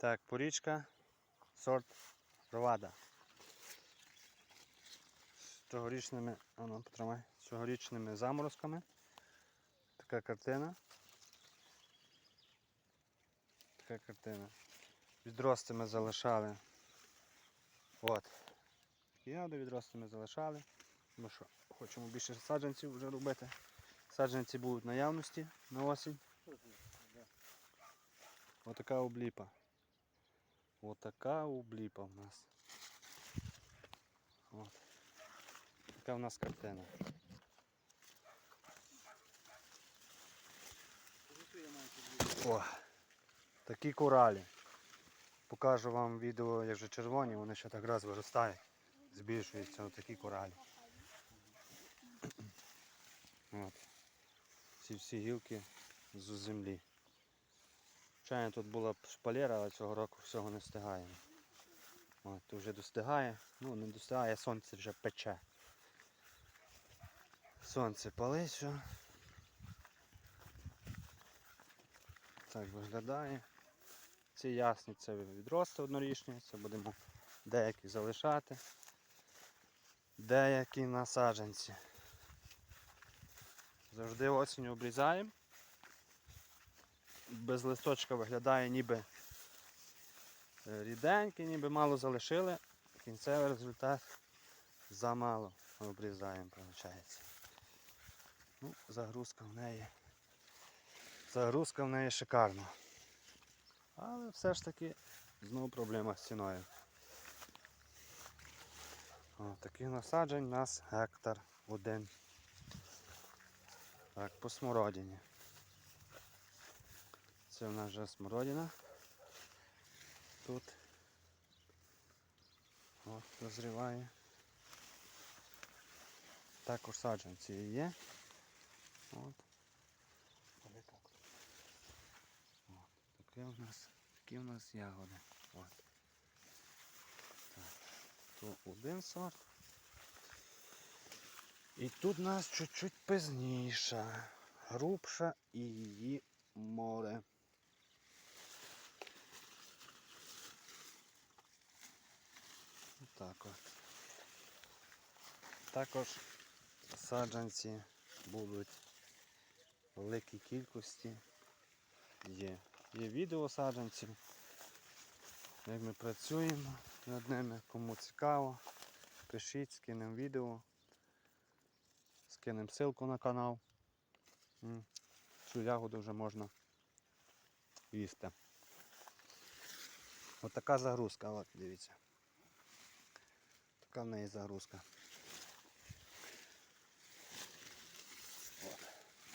Так, порічка, сорт Ровада. З цьогорічними, а ну, потримай, з цьогорічними заморозками. Така картина. Така картина. Відрости ми залишали. От. Ягоди відрости ми залишали. Бо що, хочемо більше саджанців вже робити. Саджанці будуть наявності на осінь. Отака обліпа. Отака обліпа в нас. От. Така в нас картина. О, такі коралі. Покажу вам відео, як вже червоні, вони ще так раз виростають, збільшуються отакі коралі. От. Ці всі гілки з землі. Звичайно, тут була б шпалера, але цього року всього не встигаємо. От, вже достигає. Ну, не достигає, сонце вже пече. Сонце палить. Так виглядає. Ці ясні це відрости однорічні, це будемо деякі залишати. Деякі на саджанці. Завжди осінь обрізаємо. Без листочка виглядає ніби е, ріденький, ніби мало залишили. Кінцевий результат замало обрізаємо, виходить. Ну, загрузка в неї. Загрузка в неї шикарна. Але все ж таки знову проблема з ціною. О, таких насаджень у нас гектар один. Так, по смородині. Це в нас вже смородина. Тут О, дозріває. Також саджанці є. От. Таке у нас, такі у нас ягоди. От. Так. Тут один сорт. І тут у нас чуть-чуть пізніша, грубша і її море. Так от. Також саджанці будуть в великій кількості. Є. Є відео саджанців, як ми працюємо над ними, кому цікаво, пишіть, скинемо відео, скинемо ссылку на канал. Цю ягоду вже можна їсти. От така загрузка, от дивіться. Така в неї загрузка. От,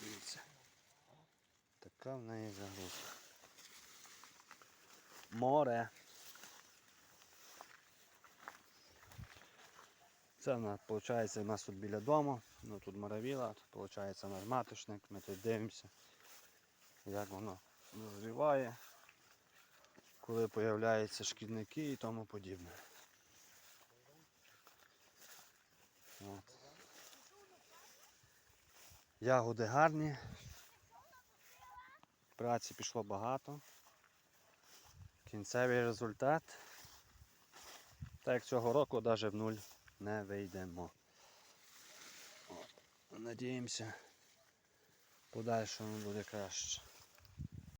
дивіться. Така в неї загрузка. Море. Це виходить, у нас тут біля дому, ну тут моровіла, тут виходить наш маточник, ми тут дивимося, як воно дозріває, коли з'являються шкідники і тому подібне. От. Ягоди гарні. Праці пішло багато. Кінцевий результат. Так як цього року навіть в нуль не вийдемо. Надіємося, подальшому буде краще.